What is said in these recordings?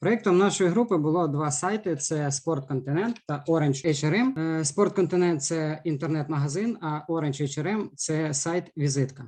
Проєктом нашої групи було два сайти: це Спортконтинент та Orange HRM. Е, Спортконтинент це інтернет-магазин, а Orange HRM – це сайт візитка.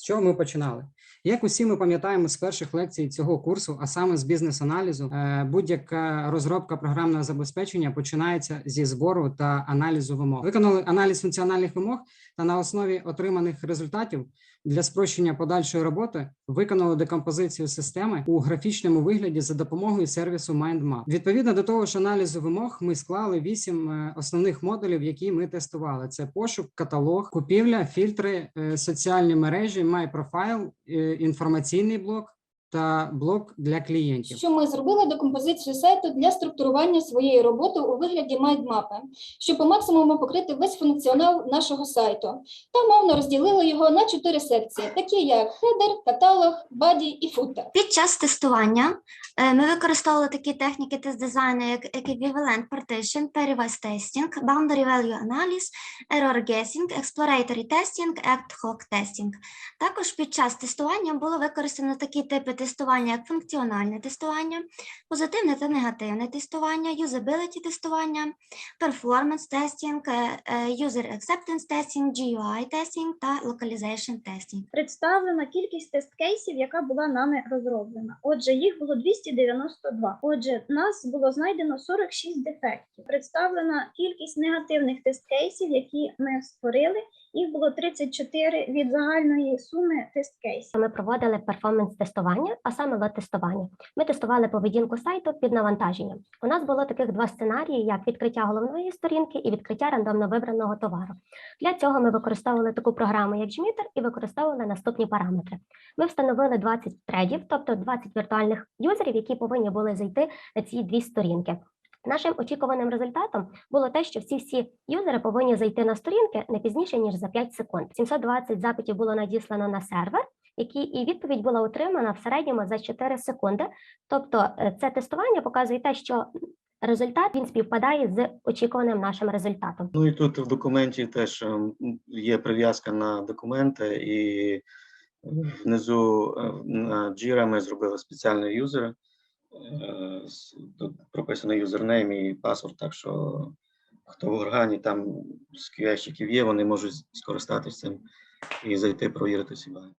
З чого ми починали? Як усі ми пам'ятаємо з перших лекцій цього курсу, а саме з бізнес-аналізу, е, будь-яка розробка програмного забезпечення починається зі збору та аналізу вимог. Виконали аналіз функціональних вимог та на основі отриманих результатів для спрощення подальшої роботи виконали декомпозицію системи у графічному вигляді за допомогою сервісу MindMap. Відповідно до того ж аналізу вимог, ми склали вісім е, основних модулів, які ми тестували: це пошук, каталог, купівля, фільтри, е, соціальні мережі, MyProfile, профайл, інформаційний блок та блок для клієнтів. що ми зробили декомпозицію сайту для структурування своєї роботи у вигляді майндмапи, щоб по максимуму покрити весь функціонал нашого сайту, та мовно розділили його на чотири секції, такі як хедер, каталог, баді і футер. Під час тестування е, ми використовували такі техніки тест дизайну, як Equivalent Partition, Pairwise Testing, Boundary Value Analysis, Error Guessing, Exploratory Testing, Ad Hoc Testing. Також під час тестування було використано такі типи тестування, як функціональне тестування, позитивне та негативне тестування, юзабіліті тестування, Performance Testing, е, е, User Acceptance Testing, GUI Testing та Localization Testing. представлена кількість тест-кейсів, яка була нами розроблена. Отже, їх було 292. Отже, нас було знайдено 46 дефектів. Представлена кількість негативних тест-кейсів, які ми створили. Їх було 34 від загальної суми тест-кейсів. Ми проводили перформанс-тестування, а саме лот-тестування. Ми тестували поведінку сайту під навантаженням. У нас було таких два сценарії: як відкриття головної сторінки і відкриття рандомно вибраного товару. Для цього ми використовували таку програму, як Jmeter, і використовували наступні параметри. Ми встановили 20 тредів, тобто 20 віртуальних юзерів, які повинні були зайти на ці дві сторінки. Нашим очікуваним результатом було те, що всі всі юзери повинні зайти на сторінки не пізніше ніж за 5 секунд. 720 запитів було надіслано на сервер, які і відповідь була отримана в середньому за 4 секунди. Тобто, е, це тестування показує те, що результат він співпадає з очікуваним нашим результатом. Ну і тут в документі теж ем, є прив'язка на документи, і внизу е, на Jira ми зробили спеціальний юзер. е, Тут прописано юзернейм і паспорт, так що хто в органі там з QA-щиків є, вони можуть скористатися цим і зайти провірити себе.